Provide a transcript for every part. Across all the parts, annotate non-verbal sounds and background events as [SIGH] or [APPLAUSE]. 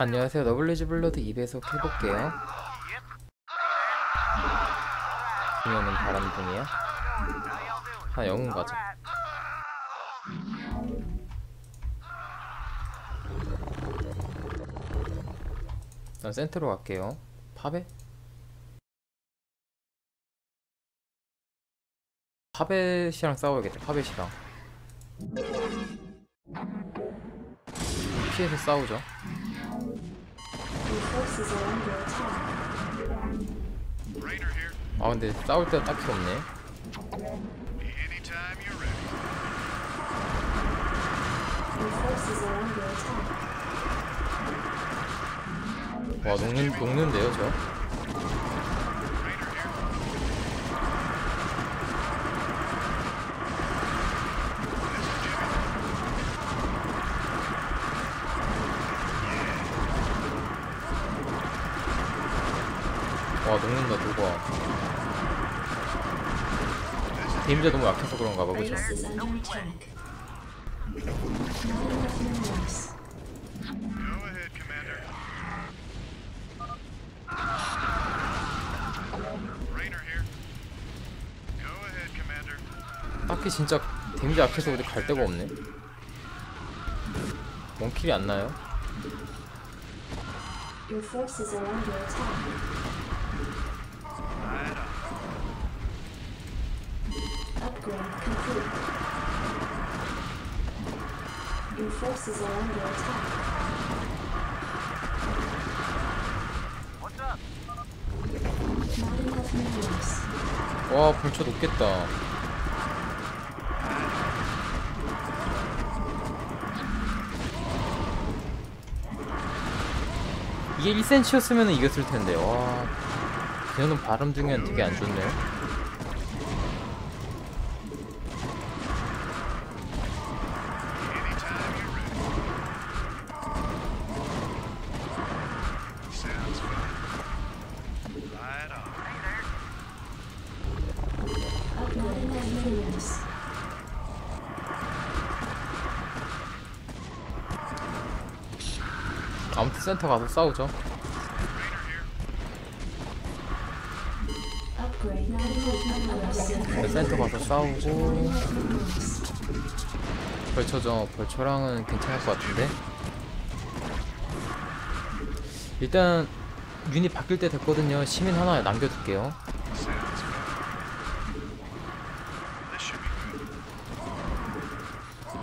안녕하세요. 너블리즈 블러드 2배속 해볼게요. 그녀는 바람둥이야? 하 영웅 가자. 난 센터로 갈게요. 파베? 파벳이랑 싸워야겠다. 파벳이랑. 피해서 싸우죠. 아 근데 싸울 때가 딱히 없네. 와 녹는 녹는데요 저. Raider here. 와 녹는다 누가. 데미지가 너무 약해서 그런가 봐 그죠? 딱히 진짜 데미지 약해서 어디 갈 데가 없네. 원킬이 안 나요? Forces are under attack. 와 벌쳐 높겠다. 이게 1cm였으면 이겼을 텐데 와 그녀는 바람 중엔 되게 안 좋네요. 센터 가서 싸우죠. 근데 센터 가서 싸우고 벌쳐죠. 벌쳐랑은 괜찮을 것 같은데. 일단 유닛 바뀔 때 됐거든요. 시민 하나 남겨둘게요.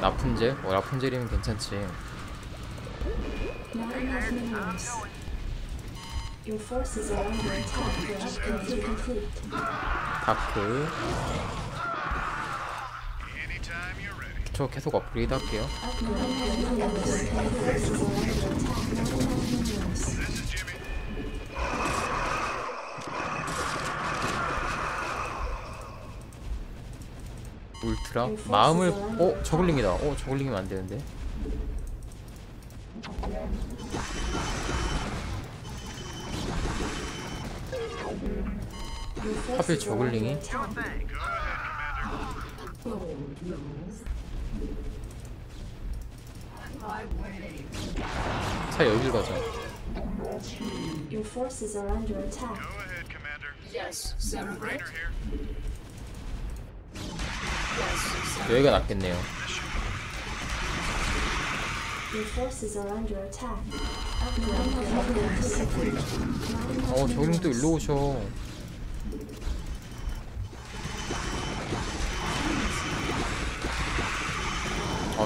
라푼젤? 어, 라푼젤이면 괜찮지. Not enough minerals. Your forces are under attack. Upgrade complete. 다크. Anytime you're ready. 저 계속 업그레이드 할게요. 울트라. 마음을, 어? 저글링이다. 어, 저글링이면 안 되는데. 하필 under 저글링이? 차 여길 가자. Your forces are under attack. Go ahead, Commander. Yes, Senator. Raider here. 여기가 낫겠네요. Your forces are under attack. Upgrade complete. Not enough 어, 저글링 또 일로 오셔.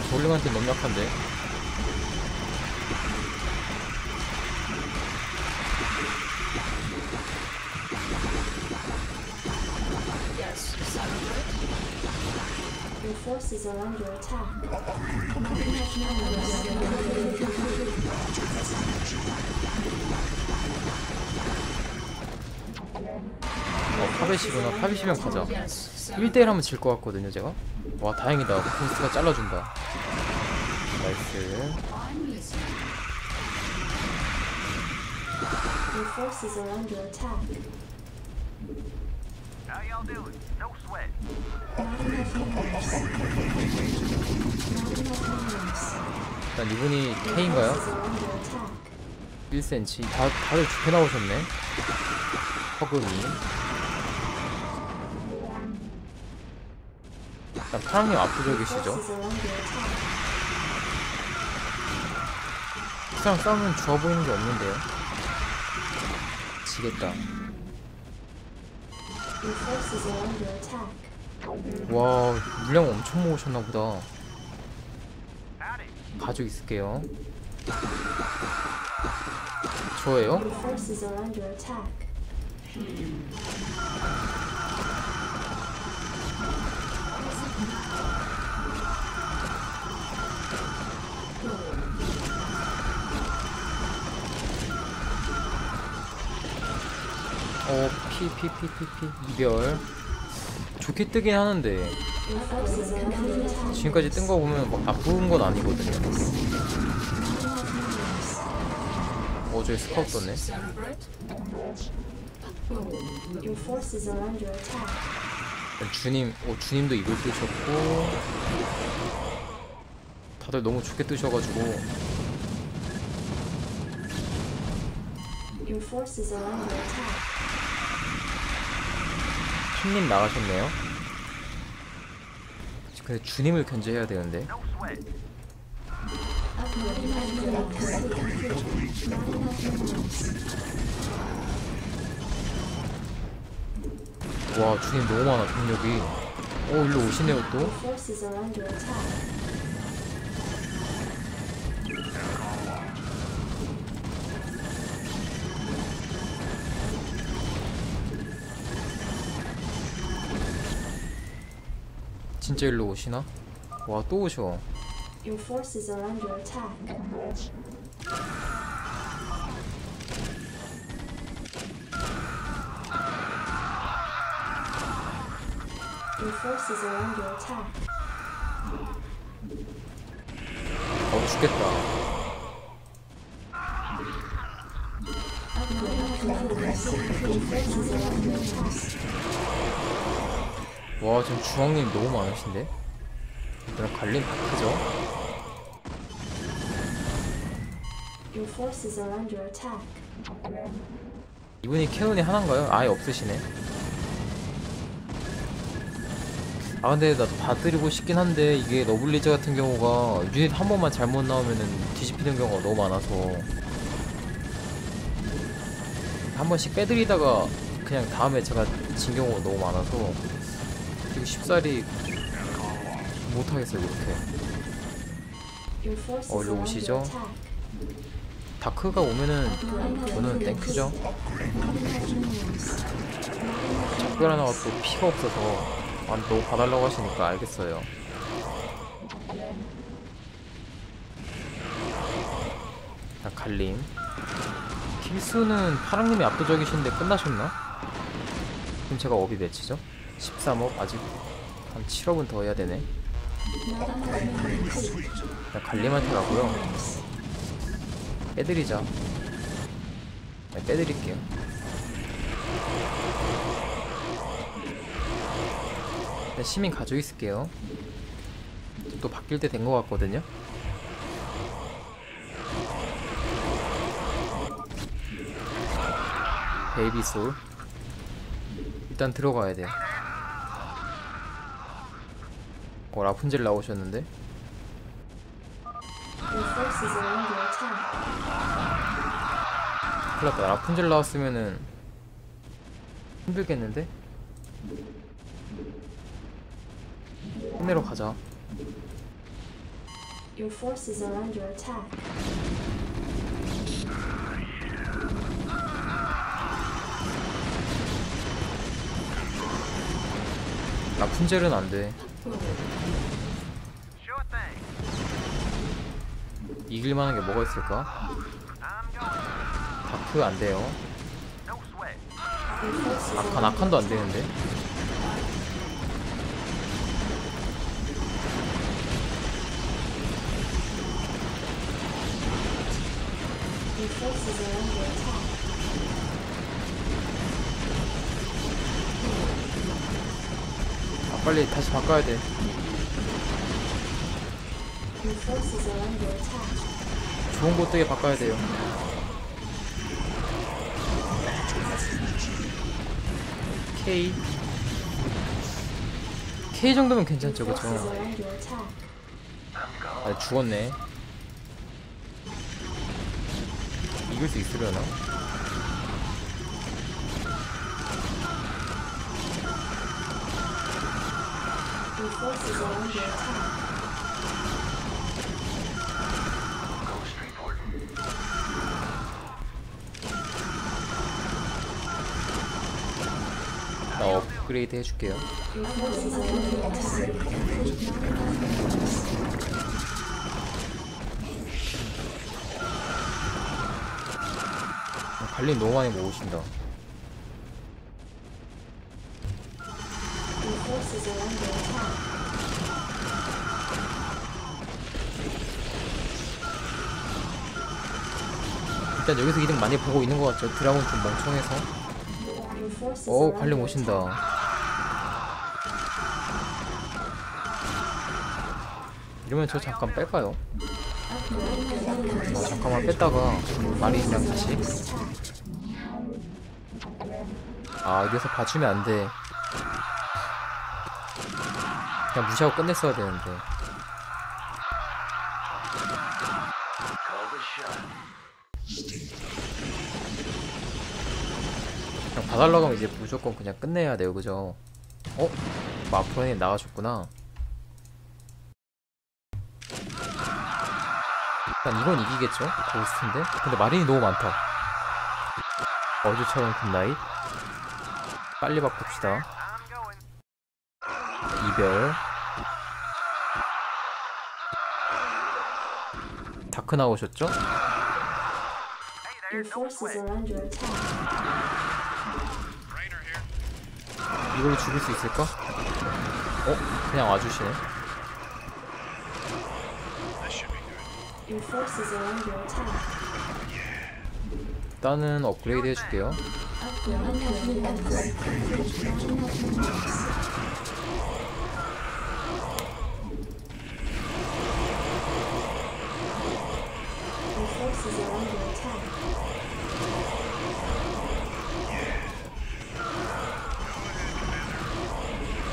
아, 저글링한테 너무 약한데. Forces are under attack. 어, 파벳이구나. 파벳이면 가자. Yes, Senator. 1대1 하면 질 것 같거든요, 제가. 와, 다행이다. 코스트가 잘라준다. 나이스. I'm listening. Your forces are under attack. How y'all doing? No sweat. Not enough minerals. Not enough minerals. 일단 이분이 K인가요? forces are under attack. 1cm 다, 다들 좋게 나오셨네 허금이 일단 파랑님 압도적이시죠 그냥 싸우면 좋아 보이는 게 없는데요 지겠다. 와 물량 엄청 모으셨나 보다. 가지고 있을게요 저예요? 어, 피, 피, 피, 피, 피, 이별. 좋게 뜨긴 하는데. 지금까지 뜬 거 보면 막 나쁜 건 아니거든요. 어, 저기 스카우트 떴네. 주님, 어, 주님도 이걸 뜨셨고, 다들 너무 좋게 뜨셔가지고, Your forces are under attack. 킴님 나가셨네요. 근데 주님을 견제해야 되는데. 와, 주님 너무 많아, 병력이. 어, 일로 오시네요, 또. 진짜 일로 오시나? 와, 또 오셔. Your forces are under attack. Your forces are under attack. 어, 죽겠다. Upgrade complete. Your forces are under attack. 와 지금 주황님 너무 많으신데? are under attack. 이분이 캐논이 하나인가요? 아예 없으시네 아 근데 나도 봐드리고 싶긴 한데 이게 러블리즈 같은 경우가 유닛 한 번만 잘못 나오면은 뒤집히는 경우가 너무 많아서 한 번씩 빼드리다가 그냥 다음에 제가 진 경우가 너무 많아서 이거 쉽사리 못하겠어요 이렇게 어, under 오시죠? 다크가 오면은 저는 땡큐죠 작별 하나가 또 피가 없어서 아 너무 봐달라고 하시니까 알겠어요 자 갈림 킬수는 파랑님이 압도적이신데 끝나셨나? 그럼 제가 업이 몇이죠? 13업 아직 한 7업은 더 해야 되네. 자 갈림한테 가고요. 빼드리자. 네, 빼드릴게요. 네, 시민 가지고 있을게요. 또 바뀔 때 된 것 같거든요. 베이비 소울. 일단 들어가야 돼요 어 라푼젤 나오셨는데 Your forces are under attack. 큰일 났다 라푼젤 나왔으면은 힘들겠는데? 힘내러 가자 Your forces are under attack. 라푼젤은 안돼. 이길 만한 게 뭐가 있을까? 다크 안 돼요 아칸 아칸도 안 되는데 빨리 다시 바꿔야 돼. 좋은 곳 되게 바꿔야 돼요 K K 정도면 괜찮죠 그쵸. 아 죽었네 이길 수 있으려나? 나 업그레이드 해줄게요. 갈림 너무 많이 모으신다 일단 여기서 이득 많이 보고 있는 것 같죠? 드라곤 좀 멍청해서. 오 관련 under 오신다. 이러면 저 잠깐 뺄까요? 어, 잠깐만 뺐다가 마린이랑 다시? 아 여기서 봐주면 안돼. 그냥 무시하고 끝냈어야 되는데 하면 이제 무조건 그냥 끝내야 돼요 그죠? 어? 마프로님 나가셨구나 일단 이건 이기겠죠? 고스트인데? 근데 마린이 너무 많다 어제처럼 굿나잇 빨리 바꿉시다. 이별 다크 나오셨죠? 이걸로 죽일 수 있을까? 어? 그냥 와주시네. 일단은 업그레이드 해줄게요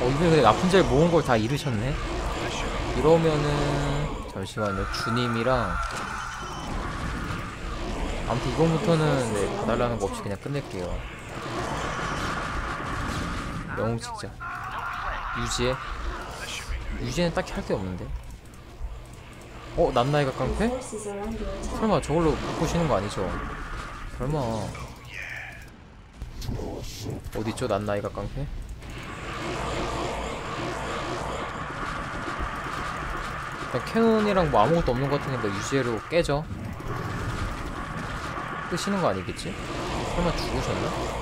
어 이번에 근데 라푼젤 모은 걸 다 잃으셨네 이러면은 잠시만요 주님이랑 아무튼 이번부터는 네 봐달라는 거 없이 그냥 끝낼게요 영웅 찍자 유지해 유지에는 딱히 할 게 없는데 어? Your 깡패? 설마 저걸로 바꾸시는 거 아니죠? 설마 어디있죠 난나이가 깡패? 그냥 캐논이랑 뭐 아무것도 없는 것 같으니까 유지해로 깨져 끄시는 거 아니겠지? 설마 죽으셨나?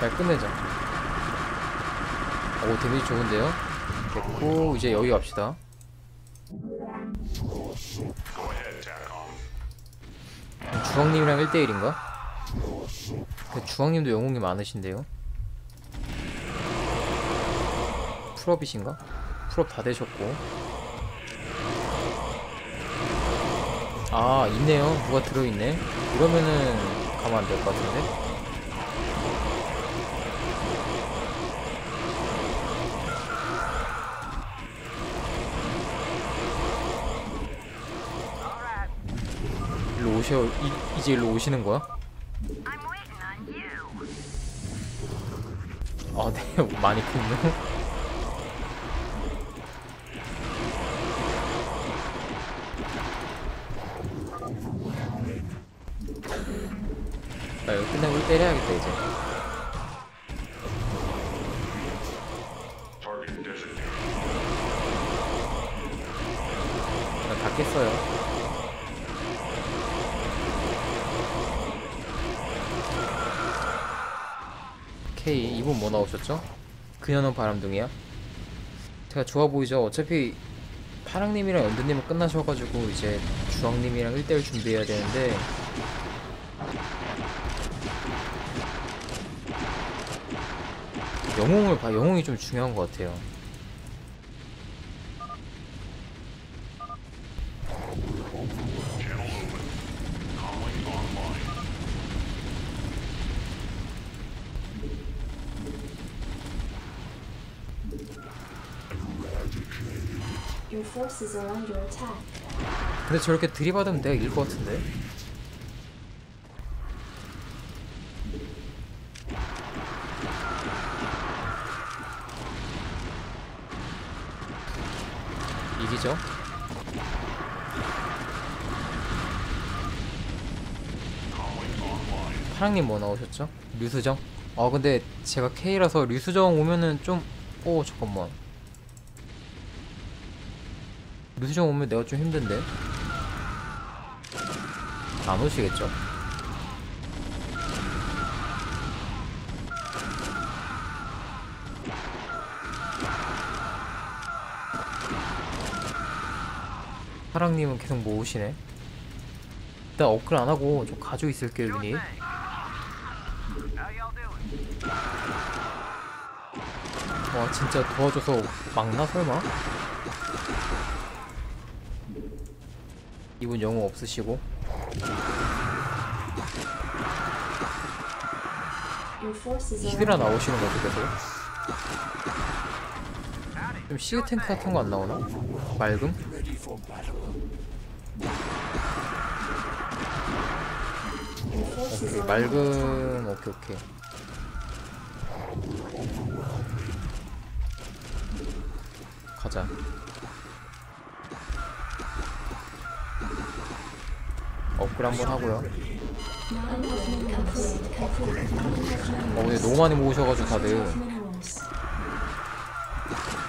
잘 끝내자 오 데미지 좋은데요? 됐고 이제 여기 갑시다 주황님이랑 1대1인가? 그 주황님도 영웅이 많으신데요? 풀업이신가? 풀업 다 되셨고 아 있네요 누가 들어있네 이러면은 가면 안될 것 같은데 오셔 이, 이제 일로 오시는 거야? 아, 네, [LAUGHS] 많이 큰데. 아, 이거 끝나고 1 때려야겠다, 이제. 나오셨죠? 그녀는 바람둥이야? 제가 좋아 보이죠? 어차피 파랑님이랑 연두님은 끝나셔가지고 이제 주황님이랑 1대1 준비해야 되는데 영웅을 봐 영웅이 좀 중요한 것 같아요 근데 저렇게 들이받으면 내가 이길 것 같은데? 이기죠? 파랑님 뭐 나오셨죠? 류수정? 아 근데 제가 K라서 류수정 오면은 좀... 오 잠깐만 류수정 오면 내가 좀 힘든데? 안 오시겠죠? 파랑님은 계속 모으시네. 일단 업글 안 하고 좀 가지고 있을게요, doing? 와, 진짜 도와줘서 막나 설마? 이분 영웅 없으시고 히드라 나오시는 거죠 계속? 좀 시그 탱크 같은 거 안 나오나? 맑음? 오케이 맑음 오케이 오케이 가자 업글 한번 하고요. 어 근데 너무 많이 모으셔가지고 다들.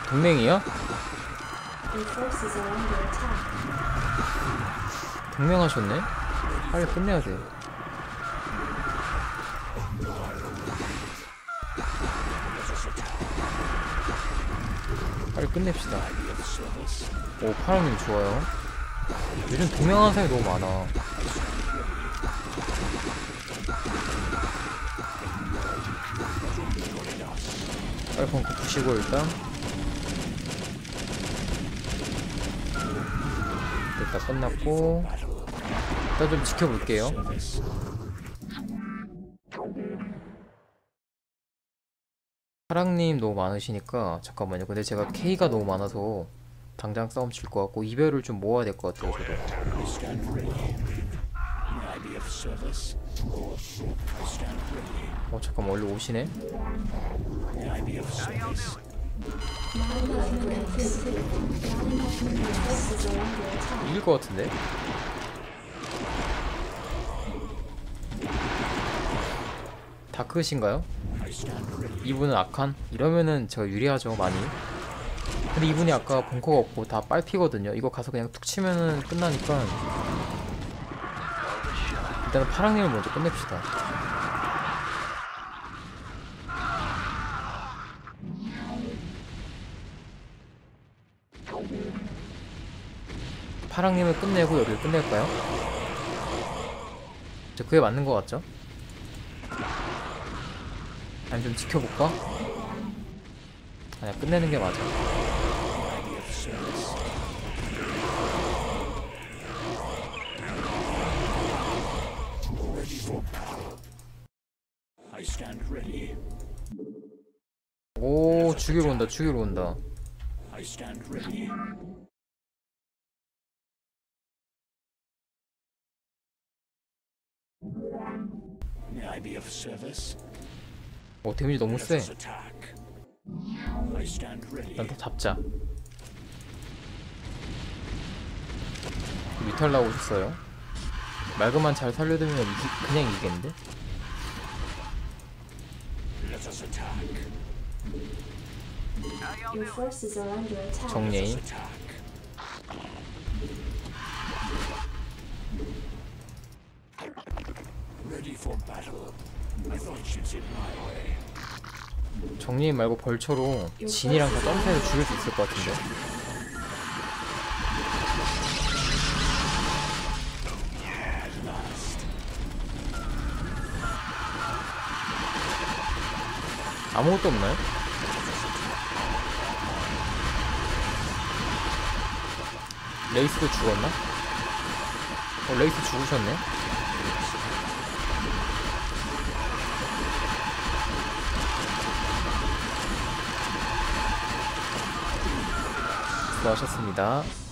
동맹이야? 동맹하셨네? 빨리 끝내야 돼 빨리 끝냅시다 오 파랑님 좋아요 요즘 동맹하는 사람이 너무 많아 빨리 벙커 부시고 일단. 됐다 끝났고. 일단 좀 지켜볼게요. 사랑님 너무 많으시니까 잠깐만요. 근데 제가 K가 너무 많아서 당장 싸움 칠 것 같고 이별을 좀 모아야 될 것 같아요 저도 어 잠깐만 원래 오시네 이길 것 같은데 다크신가요? 이분은 악한? 이러면은 제가 유리하죠 많이 근데 이분이 아까 벙커가 없고 다 빨피거든요 이거 가서 그냥 툭 치면은 끝나니까 일단은 파랑님을 먼저 끝냅시다 파랑님을 끝내고 여기를 끝낼까요? 저 그게 맞는 것 같죠? 아니 좀 지켜볼까? 아니야 끝내는 게 맞아 오 죽이러 온다 죽이러 온다 May I be of service? 오 데미지 너무 세 Let us attack. I stand ready. 일단 다 잡자 위탈 나오셨어요 말그만 잘 살려두면 이기, 그냥 이기겠는데? 정예인. 정리인 말고 벌처로 진이랑 다 점프해서 죽일 수 있을 것 같은데 아무것도 없나요? 레이스도 죽었나? 어 레이스 죽으셨네 수고하셨습니다